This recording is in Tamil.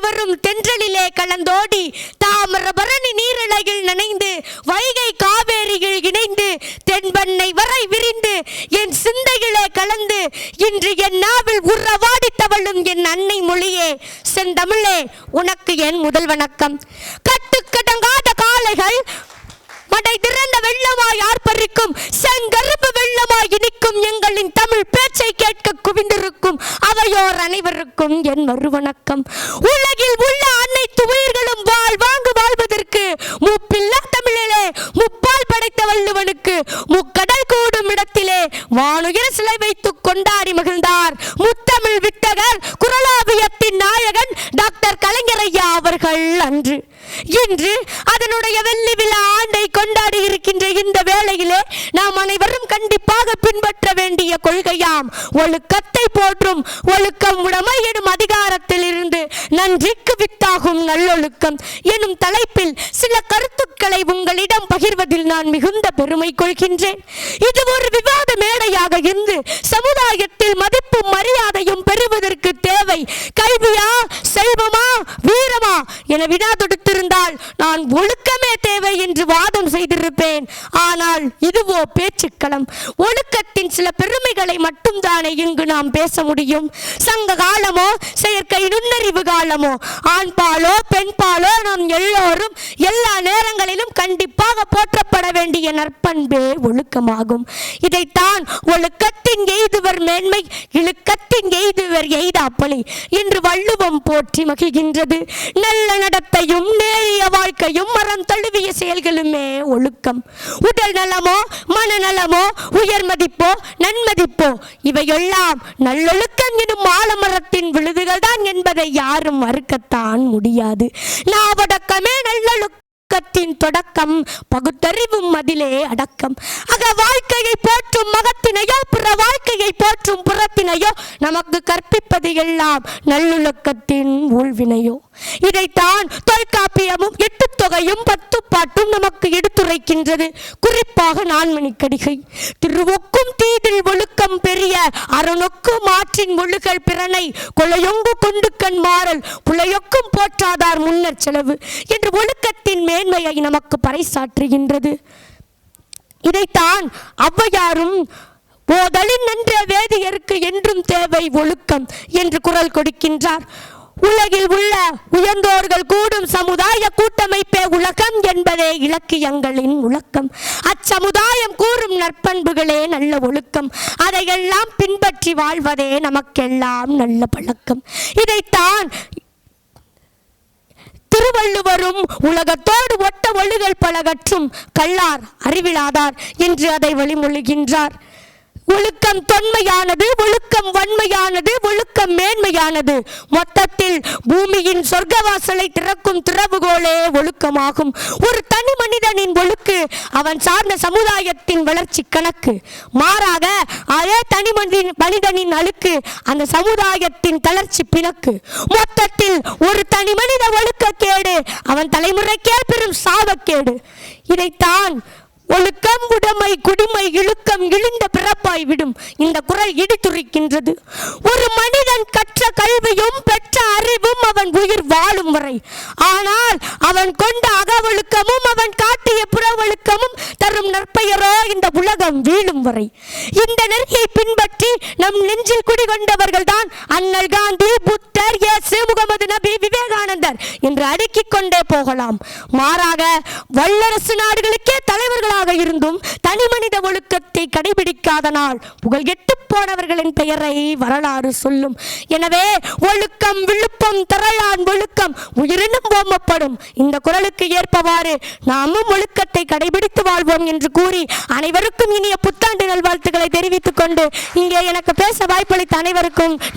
வரும் தென்றலிலே கலந்தோடி தாமிரபரணி நீரிழையில் நனைந்து வைகை காவேரியில் இணைந்து தென்பண்ணை வரை விரிந்து என் சிந்தையிலே கலந்து இன்று என் நாவில் உறவாடித்தவளும் என் அன்னை மொழியே. செந்தமிழே உனக்கு என் முதல் வணக்கம். கட்டுக்கடங்காத காளைகள் மடை திறன் வெள்ளமாய் ஆர்ப்பரிக்கும் செங்கருப்பு வெள்ளமாய் இனிக்கும் எங்களின் தமிழ் பேச்சை கேட்க குவிந்திருக்கும் அவையோர் அனைவருக்கும் என் மறுவணக்கம். உலகில் உள்ள அனைத்து உயிர்களும் வாழ்வாங்கு வாழ்வதற்கு முப்பில்லா தமிழிலே முப்பால் படைத்த வள்ளுவனுக்கு முக்கடல் கூடும் இடத்திலே வானுயர சிலை வைத்து கொண்டாடி மகிழ்ந்தார். முத்தமிழ் விட்டகர் குரலாபியத்தின் நாயகன் டாக்டர் கலைஞர் ஐயா அவர்கள் அன்று. இன்று அதனுடைய வெள்ளி விழா ஆண்டை கொண்டாடி இருக்கின்ற இந்த வேளையிலே நாம் அனைவரும் கண்டிப்பாக பின்பற்ற வேண்டிய கொள்கையாம். ஒழுக்கத்தை போற்றும் ஒழுக்கம் உடமை எனும் அதிகாரத்தில் இருந்து நன்றிக்கு வித்தாகும் நல்லொழுக்கம் எனும் தலைப்பில் சில கருத்துக்களை உங்களிடம் பகிர்வதில் நான் மிகுந்த பெருமை கொள்கின்றேன். இது ஒரு விவாத மேடையாக இருந்து சமுதாயத்தில் மதிப்பும் மரியாதையும் பெறுவதற்கு தேவை. கல்வியா செல்வமா என வினா தொடுத்திருந்தால் நான் ஒழுக்கம் தேவை என்று வாதம் செய்திருப்பேன். ஆனால் இதுவோ பேச்சுக்களம். ஒழுக்கத்தின் சில பெருமைகளை மட்டும்தானே இங்கு நாம் பேச முடியும். சங்க காலமோ செயற்கை நுண்ணறிவு காலமோ ஆண் பாலோ பெண் பாலோ நாம் எல்லோரும் எல்லா நேரங்களிலும் கண்டிப்பாக போற்றப்பட வேண்டிய நற்பண்பே ஒழுக்கமாகும். இதைத்தான் ஒழுக்கத்தின் எய்துவர் மேன்மை இழுக்கத்தின் எய்துவர் எய்தாப்பலி என்று வள்ளுவம் போற்றி மகிழ்கின்றது. நல்ல நடத்தையும் நேரிய வாழ்க்கையும் மரம் தள்ளி தழுவிய செயல்களுமே ஒழுக்கம். உடல் நலமோ மனநலமோ உயர் மதிப்போ நன்மதிப்போ இவையெல்லாம் நல்லொழுக்கம் எனும் ஆலமரத்தின் விழுதுகள் தான் என்பதை யாரும் மறுக்கத்தான் முடியாது. நாவடக்கமே நல்லொழுக்கத்தின் தொடக்கம் பகுத்தறிவும் அதிலே அடக்கம். அக வாழ்க்கையை போற்றும் மகத்தினையோ பிற மாற்றும் போற்றும் புறத்தினையோ நமக்கு கற்பிப்பது எல்லாம் நல்லுலக்கத்தின் ஊழ்வினையோ. இதைத்தான் தொல்காப்பியமும் எட்டு தொகையும் பத்து பாட்டும் நமக்கு எடுத்துரைக்கின்றது. குறிப்பாக நான்மணிக்கடிகை திருவொக்கும் தீதில் ஒழுக்கம் பெரிய அரணொக்கும் மாற்றின் ஒழுகல் பிறனை கொலையொங்கு கொண்டு கண் மாறல் புலையொக்கும் போற்றாதார் முன்னர் செலவு என்று ஒழுக்கத்தின் மேன்மையை நமக்கு பறைசாற்றுகின்றது. இதைத்தான் ஔவையாரும் போதலின் நன்ற வேதியருக்கு என்றும் தேவை ஒழுக்கம் என்று குரல் கொடுக்கின்றார். உலகில் உள்ள உயர்ந்தோர்கள் கூடும் சமுதாய கூட்டமைப்பே உலகம் என்பதே இலக்கியங்களின் முழக்கம். அச்சமுதாயம் கூறும் நற்பண்புகளே நல்ல ஒழுக்கம். அதையெல்லாம் பின்பற்றி வாழ்வதே நமக்கெல்லாம் நல்ல பழக்கம். இதைத்தான் திருவள்ளுவரும் உலகத்தோடு ஒட்ட ஒழுகல் பலகற்றும் கல்லார் அறிவிலாதார் என்று அதை வழிமொழிகின்றார். ஒழுக்கம் தொன்மையானது ஒழுக்கம் வன்மையானது ஒழுக்கம் மேன்மையானது. மொத்தத்தில் பூமியின் சொர்க்கவாசலை திறக்கும் திறவுகோலே ஒழுக்கமாகும். ஒரு தனி மனிதனின் ஒழுக்கு அவன் சார்ந்த சமுதாயத்தின் வளர்ச்சி கணக்கு. மாறாக அதே தனி மனிதன் மனிதனின் அழுக்கு அந்த சமுதாயத்தின் தளர்ச்சி பிணக்கு. மொத்தத்தில் ஒரு தனி மனித ஒழுக்கக்கேடு அவன் தலைமுறைக்கே பெரும் சாபக்கேடு. இதைத்தான் ஒழுக்கம் உடைமை குடிமை இழுக்கம் இழிந்த பிறப்பாய் விடும் இந்த குரல் இடித்துரைக்கின்றது ஒரு மனிதன் கற்ற கல்வியும் பெற்ற அறிவும் அவன் உயிர் வாழும் வரை. ஆனால் அவன் கொண்ட அகவழுக்கமும் அவன் காட்டிய புறவழுக்கமும் தரும் நற்பெயரோ இந்த உலகம் வீழும் வரை. இந்த நெறியை பின்பற்றி நம் நெஞ்சில் குடிகொண்டவர்கள் தான் அண்ணல் காந்தி புத்தர் இயேசு முகமது நபி விவேகானந்தர் என்று அடுக்கிக் கொண்டே போகலாம். மாறாக வல்லரசு நாடுகளுக்கே தலைவர்களாக இருந்தும் தனி மனித ஒழுக்கத்தை கடைபிடிக்காத நாள். புகழ்கெட்டு போனவர்களின் பெயரை வரலாறு சொல்லும். எனவே ஒழுக்கம் விழுப்பம் தரலான் ஒழுக்கம் உயிரினும் ஓமப்படும் இந்த குரலுக்கு ஏற்பவாறு நாமும் ஒழுக்கத்தை கடைபிடித்து வாழ்வோம் என்று கூறி அனைவருக்கும் இனிய புத்தாண்டு நல்வாழ்த்துக்களை தெரிவித்துக் கொண்டு இங்கே எனக்கு பேச வாய்ப்பளித்த அனைவருக்கும்